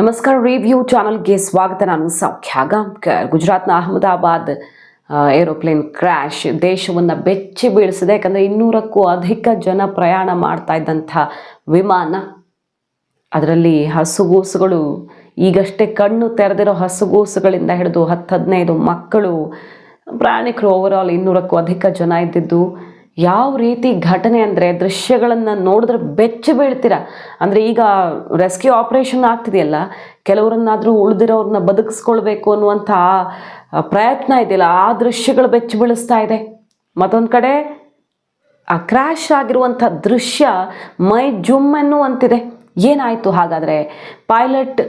ನಮಸ್ಕಾರ ರಿವ್ಯೂ ಚಾನಲ್ಗೆ ಸ್ವಾಗತ. ನಾನು ಸೌಖ್ಯ ಗಾಂವ್ಕರ್ ಗುಜರಾತ್ನ ಅಹಮದಾಬಾದ್ ಏರೋಪ್ಲೇನ್ ಕ್ರ್ಯಾಶ್ ದೇಶವನ್ನು ಬೆಚ್ಚಿ ಬೀಳಿಸಿದೆ. ಯಾಕಂದರೆ ಇನ್ನೂರಕ್ಕೂ ಅಧಿಕ ಜನ ಪ್ರಯಾಣ ಮಾಡ್ತಾ ಇದ್ದಂಥ ವಿಮಾನ. ಅದರಲ್ಲಿ ಹಸುಗೂಸುಗಳು, ಈಗಷ್ಟೇ ಕಣ್ಣು ತೆರೆದಿರೋ ಹಸುಗೂಸುಗಳಿಂದ ಹಿಡಿದು ಹತ್ತು ಹದಿನೈದು ಮಕ್ಕಳು, ಪ್ರಯಾಣಿಕರು ಓವರಾಲ್ ಇನ್ನೂರಕ್ಕೂ ಅಧಿಕ ಜನ ಇದ್ದಿದ್ದು. ಯಾವ ರೀತಿ ಘಟನೆ ಅಂದರೆ ದೃಶ್ಯಗಳನ್ನು ನೋಡಿದ್ರೆ ಬೆಚ್ಚ ಬೀಳ್ತೀರ? ಅಂದರೆ ಈಗ ರೆಸ್ಕ್ಯೂ ಆಪ್ರೇಷನ್ ಆಗ್ತಿದೆಯಲ್ಲ, ಕೆಲವರನ್ನಾದರೂ ಉಳಿದಿರೋರನ್ನ ಬದುಕಿಸ್ಕೊಳ್ಬೇಕು ಅನ್ನುವಂಥ ಪ್ರಯತ್ನ ಇದೆಯಲ್ಲ, ಆ ದೃಶ್ಯಗಳು ಬೆಚ್ಚಿ ಬೀಳಿಸ್ತಾ ಇದೆ. ಮತ್ತೊಂದು ಕಡೆ, ಆ ಕ್ರ್ಯಾಶ್ ಆಗಿರುವಂಥ ದೃಶ್ಯ ಮೈ ಜುಮ್ ಅನ್ನುವಂತಿದೆ ಏನಾಯಿತು ಹಾಗಾದರೆ? ಪೈಲಟ್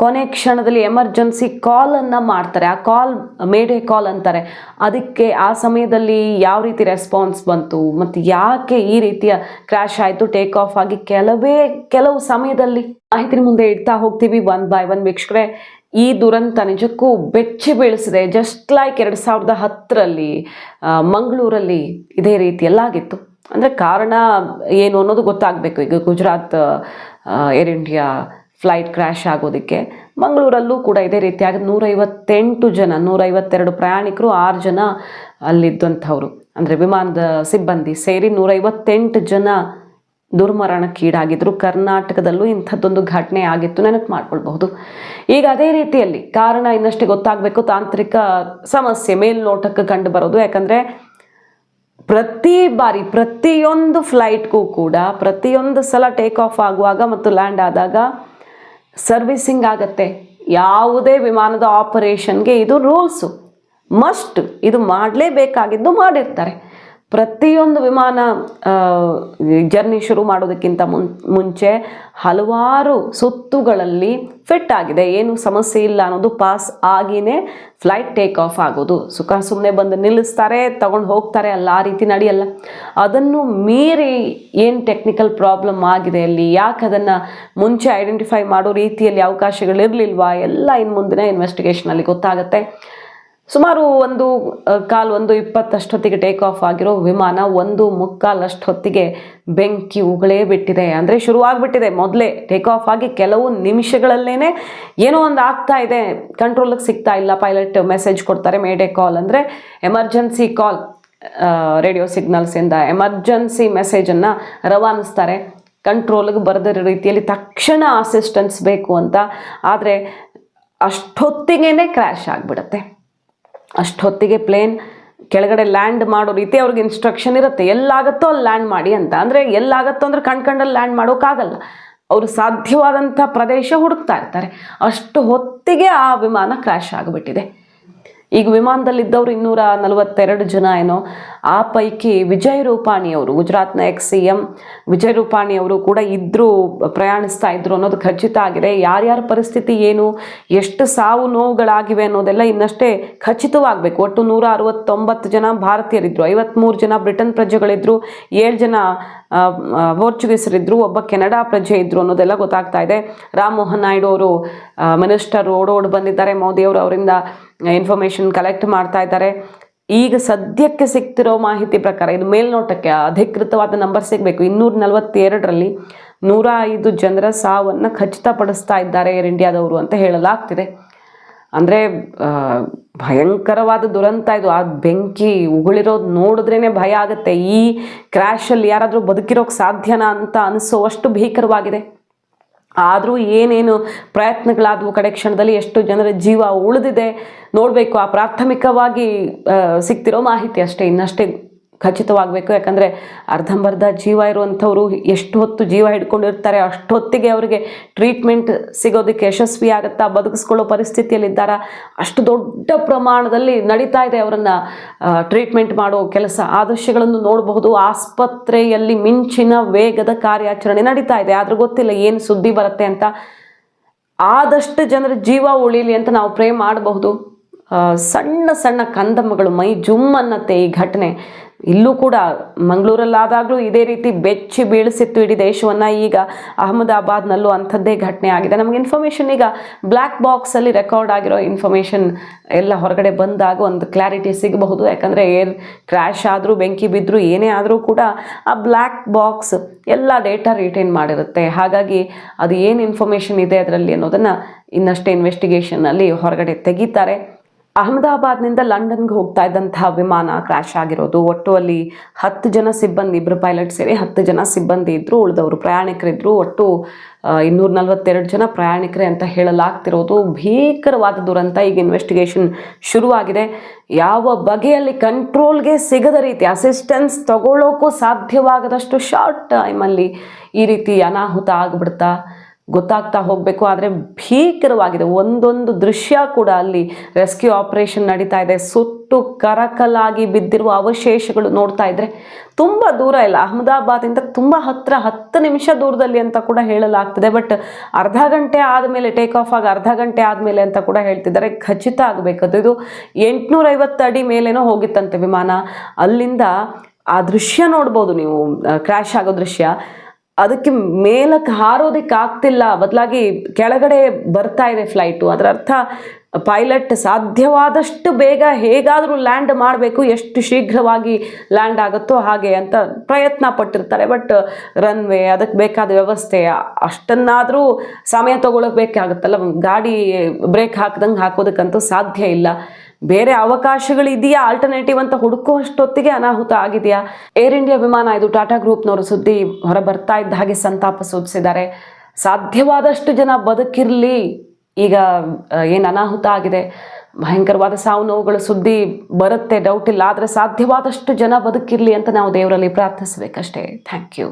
ಕೊನೆ ಕ್ಷಣದಲ್ಲಿ ಎಮರ್ಜೆನ್ಸಿ ಕಾಲನ್ನು ಮಾಡ್ತಾರೆ. ಆ ಕಾಲ್ ಮೇಡೆ ಕಾಲ್ ಅಂತಾರೆ. ಅದಕ್ಕೆ ಆ ಸಮಯದಲ್ಲಿ ಯಾವ ರೀತಿ ರೆಸ್ಪಾನ್ಸ್ ಬಂತು? ಮತ್ತು ಯಾಕೆ ಈ ರೀತಿಯ ಕ್ರ್ಯಾಶ್ ಆಯಿತು ಟೇಕ್ ಆಫ್ ಆಗಿ ಕೆಲವೇ, ಕೆಲವು ಸಮಯದಲ್ಲಿ? ಮಾಹಿತಿ ಮುಂದೆ ಇಡ್ತಾ ಹೋಗ್ತೀವಿ ಒನ್ ಬೈ ಒನ್ ವೀಕ್ಷಕರೇ. ಈ ದುರಂತ ನಿಜಕ್ಕೂ ಬೆಚ್ಚಿ ಬೀಳಿಸಿದೆ. ಜಸ್ಟ್ ಲೈಕ್ ಎರಡು ಸಾವಿರದ ಹತ್ತರಲ್ಲಿ ಮಂಗಳೂರಲ್ಲಿ ಇದೇ ರೀತಿಯಲ್ಲಾಗಿತ್ತು. ಅಂದರೆ ಕಾರಣ ಏನು ಅನ್ನೋದು ಗೊತ್ತಾಗಬೇಕು. ಈಗ Gujarat Air India flight crash ಆಗೋದಕ್ಕೆ. ಮಂಗಳೂರಲ್ಲೂ ಕೂಡ ಇದೇ ರೀತಿಯಾಗಿ ನೂರೈವತ್ತೆಂಟು ಜನ, ನೂರೈವತ್ತೆರಡು ಪ್ರಯಾಣಿಕರು ಆರು ಜನ ಅಲ್ಲಿದ್ದಂಥವ್ರು. ಅಂದರೆ ವಿಮಾನದ ಸಿಬ್ಬಂದಿ ಸೇರಿ ನೂರೈವತ್ತೆಂಟು ಜನ ದುರ್ಮರಣಕ್ಕೀಡಾಗಿದ್ದರು ಕರ್ನಾಟಕದಲ್ಲೂ ಇಂಥದ್ದೊಂದು ಘಟನೆ ಆಗಿತ್ತು. ನೆನಪು ಮಾಡ್ಕೊಳ್ಬಹುದು. ಈಗ ಅದೇ ರೀತಿಯಲ್ಲಿ ಕಾರಣ ಇನ್ನಷ್ಟೇ ಗೊತ್ತಾಗಬೇಕು. ತಾಂತ್ರಿಕ ಸಮಸ್ಯೆ, ಮೇಲ್ನೋಟಕ್ಕೆ ಕಂಡು ಬರೋದು. ಯಾಕಂದರೆ ಪ್ರತಿ ಬಾರಿ, ಪ್ರತಿಯೊಂದು ಫ್ಲೈಟ್ಗೂ ಕೂಡ, ಪ್ರತಿಯೊಂದು ಸಲ ಟೇಕ್ ಆಫ್ ಆಗುವಾಗ ಮತ್ತು ಲ್ಯಾಂಡ್ ಆದಾಗ ಸರ್ವಿಸಿಂಗ್ ಆಗತ್ತೆ. ಯಾವುದೇ ವಿಮಾನದ ಆಪರೇಷನ್ಗೆ ಇದು ರೂಲ್ಸು ಮಸ್ಟ್ ಇದು ಮಾಡಲೇಬೇಕಾಗಿದ್ದು ಮಾಡಿರ್ತಾರೆ. ಪ್ರತಿಯೊಂದು ವಿಮಾನ ಜರ್ನಿ ಶುರು ಮಾಡೋದಕ್ಕಿಂತ ಮುನ್, ಮುಂಚೆ ಹಲವಾರು ಸುತ್ತುಗಳಲ್ಲಿ ಫಿಟ್ ಆಗಿದೆ. ಏನು ಸಮಸ್ಯೆ ಇಲ್ಲ ಅನ್ನೋದು ಪಾಸ್ ಆಗಿನೇ ಫ್ಲೈಟ್ ಟೇಕ್ ಆಫ್ ಆಗೋದು. ಸುಖ ಸುಮ್ಮನೆ ಬಂದು ನಿಲ್ಲಿಸ್ತಾರೆ, ತಗೊಂಡು ಹೋಗ್ತಾರೆ, ಅಲ್ಲ, ಆ ರೀತಿ ನಡೆಯಲ್ಲ. ಅದನ್ನು ಮೀರಿ ಏನು ಟೆಕ್ನಿಕಲ್ ಪ್ರಾಬ್ಲಮ್ ಆಗಿದೆ ಅಲ್ಲಿ? ಯಾಕೆ ಅದನ್ನು ಮುಂಚೆ ಐಡೆಂಟಿಫೈ ಮಾಡೋ ರೀತಿಯಲ್ಲಿ ಅವಕಾಶಗಳಿರಲಿಲ್ವಾ? ಎಲ್ಲ ಇನ್ನು ಮುಂದಿನ ಇನ್ವೆಸ್ಟಿಗೇಷನಲ್ಲಿ ಗೊತ್ತಾಗುತ್ತೆ. ಸುಮಾರು ಒಂದು ಕಾಲು ಒಂದು ಇಪ್ಪತ್ತಷ್ಟೊತ್ತಿಗೆ ಟೇಕ್ ಆಫ್ ಆಗಿರೋ ವಿಮಾನ ಒಂದು ಮುಕ್ಕಾಲಷ್ಟೊತ್ತಿಗೆ ಬೆಂಕಿ ಉಗಳೇ ಬಿಟ್ಟಿದೆ. ಅಂದರೆ ಶುರುವಾಗಿಬಿಟ್ಟಿದೆ ಮೊದಲೇ. ಟೇಕ್ ಆಫ್ ಆಗಿ ಕೆಲವು ನಿಮಿಷಗಳಲ್ಲೇ ಏನೋ ಒಂದು ಆಗ್ತಾ ಇದೆ. ಕಂಟ್ರೋಲಿಗೆ ಸಿಗ್ತಾ ಇಲ್ಲ. ಪೈಲಟ್ ಮೆಸೇಜ್ ಕೊಡ್ತಾರೆ ಮೇಡೆ ಕಾಲ್ ಅಂದರೆ ಎಮರ್ಜೆನ್ಸಿ ಕಾಲ್ ರೇಡಿಯೋ ಸಿಗ್ನಲ್ಸಿಂದ ಎಮರ್ಜೆನ್ಸಿ ಮೆಸೇಜನ್ನು ರವಾನಿಸ್ತಾರೆ. ಕಂಟ್ರೋಲ್ಗೆ ಬರೆದಿರೋ ರೀತಿಯಲ್ಲಿ ತಕ್ಷಣ ಅಸಿಸ್ಟೆನ್ಸ್ ಬೇಕು ಅಂತ. ಆದರೆ ಅಷ್ಟೊತ್ತಿಗೇ ಕ್ರ್ಯಾಶ್ ಆಗಿಬಿಡುತ್ತೆ. ಅಷ್ಟೊತ್ತಿಗೆ ಪ್ಲೇನ್ ಕೆಳಗಡೆ ಲ್ಯಾಂಡ್ ಮಾಡೋ ರೀತಿ ಅವ್ರಿಗೆ ಇನ್ಸ್ಟ್ರಕ್ಷನ್ ಇರುತ್ತೆ. ಎಲ್ಲಾಗತ್ತೋ ಅಲ್ಲಿ ಲ್ಯಾಂಡ್ ಮಾಡಿ ಅಂತ. ಅಂದರೆ ಎಲ್ಲಾಗತ್ತೋ ಅಂದರೆ ಕಣ್ಕಂಡಲ್ಲಿ ಲ್ಯಾಂಡ್ ಮಾಡೋಕ್ಕಾಗಲ್ಲ. ಅವರು ಸಾಧ್ಯವಾದಂಥ ಪ್ರದೇಶ ಹುಡುಕ್ತಾ ಇರ್ತಾರೆ. ಅಷ್ಟು ಹೊತ್ತಿಗೆ ಆ ವಿಮಾನ ಕ್ರ್ಯಾಶ್ ಆಗಿಬಿಟ್ಟಿದೆ. ಈಗ ವಿಮಾನದಲ್ಲಿದ್ದವರು ಇನ್ನೂರ ನಲವತ್ತೆರಡು ಜನ ಏನೋ, ಆ ಪೈಕಿ ವಿಜಯ್ ರೂಪಾಣಿ ಅವರು ಗುಜರಾತ್ನ ex C M Vijay Rupani ಅವರು ಕೂಡ ಇದ್ದರು ಪ್ರಯಾಣಿಸ್ತಾ ಇದ್ರು ಅನ್ನೋದು ಖಚಿತ ಆಗಿದೆ. ಯಾರ್ಯಾರ ಪರಿಸ್ಥಿತಿ ಏನು, ಎಷ್ಟು ಸಾವು ನೋವುಗಳಾಗಿವೆ ಅನ್ನೋದೆಲ್ಲ ಇನ್ನಷ್ಟೇ ಖಚಿತವಾಗಬೇಕು. ಒಟ್ಟು ನೂರ ಅರವತ್ತೊಂಬತ್ತು ಜನ ಭಾರತೀಯರಿದ್ದರು ಐವತ್ತ್ಮೂರು ಜನ ಬ್ರಿಟನ್ ಪ್ರಜೆಗಳಿದ್ದರು ಏಳು ಜನ ಪೋರ್ಚುಗೀಸರಿದ್ದರು ಒಬ್ಬ ಕೆನಡಾ ಪ್ರಜೆ ಇದ್ದರು ಅನ್ನೋದೆಲ್ಲ ಗೊತ್ತಾಗ್ತಾ ಇದೆ. ರಾಮ್ ಮೋಹನ್ ನಾಯ್ಡು ಅವರು ಮಿನಿಸ್ಟರ್ ಓಡೋಡ್ ಬಂದಿದ್ದಾರೆ. ಮೋದಿಯವರು ಅವರಿಂದ ಇನ್ಫಾರ್ಮೇಷನ್ ಕಲೆಕ್ಟ್ ಮಾಡ್ತಾ ಇದ್ದಾರೆ. ಈಗ ಸದ್ಯಕ್ಕೆ ಸಿಗ್ತಿರೋ ಮಾಹಿತಿ ಪ್ರಕಾರ, ಇದು ಮೇಲ್ನೋಟಕ್ಕೆ ಅಧಿಕೃತವಾದ ನಂಬರ್ ಸಿಗಬೇಕು. ಇನ್ನೂರ ನಲವತ್ತೆರಡರಲ್ಲಿ ನೂರ ಐದು ಜನರ ಸಾವನ್ನು ಖಚಿತಪಡಿಸ್ತಾ ಇದ್ದಾರೆ ಏರ್ ಇಂಡಿಯಾದವರು ಅಂತ ಹೇಳಲಾಗ್ತಿದೆ. ಅಂದರೆ ಭಯಂಕರವಾದ ದುರಂತ ಇದು. ಆ ಬೆಂಕಿ ಉಗುಳಿರೋದು ನೋಡಿದ್ರೇ ಭಯ ಆಗುತ್ತೆ. ಈ ಕ್ರ್ಯಾಶಲ್ಲಿ ಯಾರಾದರೂ ಬದುಕಿರೋಕ್ಕೆ ಸಾಧ್ಯನಾ ಅಂತ ಅನಿಸೋವಷ್ಟು ಭೀಕರವಾಗಿದೆ. ಆದರೂ ಏನೇನು ಪ್ರಯತ್ನಗಳಾದವು ಕಡೆ ಕ್ಷಣದಲ್ಲಿ, ಎಷ್ಟು ಜನರ ಜೀವ ಉಳಿದಿದೆ ನೋಡಬೇಕು. ಆ ಪ್ರಾಥಮಿಕವಾಗಿ ಸಿಗ್ತಿರೋ ಮಾಹಿತಿ ಅಷ್ಟೇ. ಇನ್ನಷ್ಟೇ ಖಚಿತವಾಗಬೇಕು. ಯಾಕಂದರೆ ಅರ್ಧಂಬರ್ಧ ಜೀವ ಇರುವಂಥವ್ರು ಎಷ್ಟು ಹೊತ್ತು ಜೀವ ಹಿಡ್ಕೊಂಡಿರ್ತಾರೆ, ಅಷ್ಟೊತ್ತಿಗೆ ಅವರಿಗೆ ಟ್ರೀಟ್ಮೆಂಟ್ ಸಿಗೋದಕ್ಕೆ ಯಶಸ್ವಿ ಆಗುತ್ತಾ ಬದುಕಿಸ್ಕೊಳ್ಳೋ ಪರಿಸ್ಥಿತಿಯಲ್ಲಿದ್ದಾರಾ, ಅಷ್ಟು ದೊಡ್ಡ ಪ್ರಮಾಣದಲ್ಲಿ ನಡೀತಾ ಇದೆ ಅವರನ್ನು ಟ್ರೀಟ್ಮೆಂಟ್ ಮಾಡೋ ಕೆಲಸ. ಆದರ್ಶಗಳನ್ನು ನೋಡಬಹುದು. ಆಸ್ಪತ್ರೆಯಲ್ಲಿ ಮಿಂಚಿನ ವೇಗದ ಕಾರ್ಯಾಚರಣೆ ನಡೀತಾ ಇದೆ. ಆದರೂ ಗೊತ್ತಿಲ್ಲ ಏನು ಸುದ್ದಿ ಬರುತ್ತೆ ಅಂತ. ಆದಷ್ಟು ಜನರ ಜೀವ ಉಳಿಲಿ ಅಂತ ನಾವು ಪ್ರೇ ಮಾಡಬಹುದು. ಸಣ್ಣ ಸಣ್ಣ ಕಂದಮ್ಮಗಳು, ಮೈ ಜುಮ್ಮನ್ನತ್ತೆ ಈ ಘಟನೆ. ಇಲ್ಲೂ ಕೂಡ ಮಂಗಳೂರಲ್ಲಾದಾಗಲೂ ಇದೇ ರೀತಿ ಬೆಚ್ಚಿ ಬೀಳಿಸಿತ್ತು ಇಡೀ ದೇಶವನ್ನು. ಈಗ ಅಹಮದಾಬಾದ್ನಲ್ಲೂ ಅಂಥದ್ದೇ ಘಟನೆ ಆಗಿದೆ. ನಮಗೆ ಇನ್ಫಾರ್ಮೇಷನ್ ಈಗ ಬ್ಲ್ಯಾಕ್ ಬಾಕ್ಸಲ್ಲಿ ರೆಕಾರ್ಡ್ ಆಗಿರೋ ಇನ್ಫಾರ್ಮೇಷನ್ ಎಲ್ಲ ಹೊರಗಡೆ ಬಂದಾಗ ಒಂದು ಕ್ಲಾರಿಟಿ ಸಿಗಬಹುದು. ಯಾಕಂದರೆ ಏರ್ ಕ್ರ್ಯಾಶ್ ಆದರೂ, ಬೆಂಕಿ ಬಿದ್ದರೂ ಏನೇ ಆದರೂ ಕೂಡ ಆ ಬ್ಲ್ಯಾಕ್ ಬಾಕ್ಸ್ ಎಲ್ಲ ಡೇಟಾ ರಿಟೈನ್ ಮಾಡಿರುತ್ತೆ. ಹಾಗಾಗಿ ಅದು ಏನು ಇನ್ಫಾರ್ಮೇಷನ್ ಇದೆ ಅದರಲ್ಲಿ ಅನ್ನೋದನ್ನು ಇನ್ನಷ್ಟೇ ಇನ್ವೆಸ್ಟಿಗೇಷನಲ್ಲಿ ಹೊರಗಡೆ ತೆಗಿತಾರೆ. ಅಹಮದಾಬಾದ್ನಿಂದ ಲಂಡನ್ಗೆ ಹೋಗ್ತಾ ಇದ್ದಂತಹ ವಿಮಾನ ಕ್ರ್ಯಾಶ್ ಆಗಿರೋದು. ಒಟ್ಟು ಅಲ್ಲಿ ಹತ್ತು ಜನ ಸಿಬ್ಬಂದಿ ಇಬ್ಬರು ಪೈಲಟ್ ಸೇರಿ ಹತ್ತು ಜನ ಸಿಬ್ಬಂದಿ ಇದ್ದರು ಉಳಿದವರು ಪ್ರಯಾಣಿಕರಿದ್ದರು ಒಟ್ಟು ಇನ್ನೂರ ನಲವತ್ತೆರಡು ಜನ ಪ್ರಯಾಣಿಕರೇ ಅಂತ ಹೇಳಲಾಗ್ತಿರೋದು. ಭೀಕರವಾದ ದುರಂತ. ಈಗ ಇನ್ವೆಸ್ಟಿಗೇಷನ್ ಶುರುವಾಗಿದೆ. ಯಾವ ಬಗೆಯಲ್ಲಿ ಕಂಟ್ರೋಲ್ಗೆ ಸಿಗದ ರೀತಿ ಅಸಿಸ್ಟೆನ್ಸ್ ತಗೊಳ್ಳೋಕ್ಕೂ ಸಾಧ್ಯವಾಗದಷ್ಟು ಶಾರ್ಟ್ ಟೈಮಲ್ಲಿ ಈ ರೀತಿ ಅನಾಹುತ ಆಗಿಬಿಡ್ತಾ ಗೊತ್ತಾಗ್ತಾ ಹೋಗಬೇಕು, ಆದರೆ ಭೀಕರವಾಗಿದೆ. ಒಂದೊಂದು ದೃಶ್ಯ ಕೂಡ ಅಲ್ಲಿ ರೆಸ್ಕ್ಯೂ ಆಪರೇಷನ್ ನಡೀತಾ ಇದೆ. ಸುಟ್ಟು ಕರಕಲಾಗಿ ಬಿದ್ದಿರುವ ಅವಶೇಷಗಳು ನೋಡ್ತಾ ಇದ್ರೆ ತುಂಬ ದೂರ ಇಲ್ಲ. ಅಹಮದಾಬಾದಿಂದ ತುಂಬ ಹತ್ತಿರ ಹತ್ತು ನಿಮಿಷ ದೂರದಲ್ಲಿ ಅಂತ ಕೂಡ ಹೇಳಲಾಗ್ತದೆ. ಬಟ್ ಅರ್ಧ ಗಂಟೆ ಆದಮೇಲೆ ಟೇಕ್ ಆಫ್ ಆಗಿ ಅರ್ಧ ಗಂಟೆ ಆದಮೇಲೆ ಅಂತ ಕೂಡ ಹೇಳ್ತಿದ್ದಾರೆ. ಖಚಿತ ಆಗಬೇಕದು ಇದು ಎಂಟುನೂರೈವತ್ತು ಅಡಿ ಮೇಲೇನೋ ಹೋಗಿತ್ತಂತೆ ವಿಮಾನ. ಅಲ್ಲಿಂದ ಆ ದೃಶ್ಯ ನೋಡ್ಬೋದು ನೀವು. ಕ್ರ್ಯಾಶ್ ಆಗೋ ದೃಶ್ಯ. ಅದಕ್ಕೆ ಮೇಲಕ್ಕೆ ಹಾರೋದಕ್ಕೆ ಆಗ್ತಿಲ್ಲ. ಬದಲಾಗಿ ಕೆಳಗಡೆ ಬರ್ತಾ ಇದೆ ಫ್ಲೈಟು ಅದರ ಅರ್ಥ ಪೈಲಟ್ ಸಾಧ್ಯವಾದಷ್ಟು ಬೇಗ ಹೇಗಾದರೂ ಲ್ಯಾಂಡ್ ಮಾಡಬೇಕು, ಎಷ್ಟು ಶೀಘ್ರವಾಗಿ ಲ್ಯಾಂಡ್ ಆಗುತ್ತೋ ಹಾಗೆ ಅಂತ ಪ್ರಯತ್ನ ಪಟ್ಟಿರ್ತಾರೆ. ಬಟ್ ರನ್ವೇ, ಅದಕ್ಕೆ ಬೇಕಾದ ವ್ಯವಸ್ಥೆ, ಅಷ್ಟನ್ನಾದರೂ ಸಮಯ ತಗೊಳ್ಳೋಕೆ ಬೇಕಾಗುತ್ತಲ್ಲ ಗಾಡಿ ಬ್ರೇಕ್ ಹಾಕ್ದಂಗೆ ಹಾಕೋದಕ್ಕಂತೂ ಸಾಧ್ಯ ಇಲ್ಲ. ಬೇರೆ ಅವಕಾಶಗಳು ಇದೆಯಾ ಆಲ್ಟರ್ನೇಟಿವ್ ಅಂತ ಹುಡುಕುವಷ್ಟೊತ್ತಿಗೆ ಅನಾಹುತ ಆಗಿದೆಯಾ? ಏರ್ ಇಂಡಿಯಾ ವಿಮಾನ, ಇದು ಟಾಟಾ ಗ್ರೂಪ್ನವರು ಸುದ್ದಿ ಹೊರ ಬರ್ತಾ ಇದ್ದ ಹಾಗೆ ಸಂತಾಪ ಸೂಚಿಸಿದ್ದಾರೆ. ಸಾಧ್ಯವಾದಷ್ಟು ಜನ ಬದುಕಿರಲಿ. ಈಗ ಏನು ಅನಾಹುತ ಆಗಿದೆ? ಭಯಂಕರವಾದ ಸಾವು ನೋವುಗಳ ಸುದ್ದಿ ಬರುತ್ತೆ ಡೌಟ್ ಇಲ್ಲ, ಆದರೆ ಸಾಧ್ಯವಾದಷ್ಟು ಜನ ಬದುಕಿರಲಿ ಅಂತ ನಾವು ದೇವರಲ್ಲಿ ಪ್ರಾರ್ಥಿಸಬೇಕಷ್ಟೇ. Thank you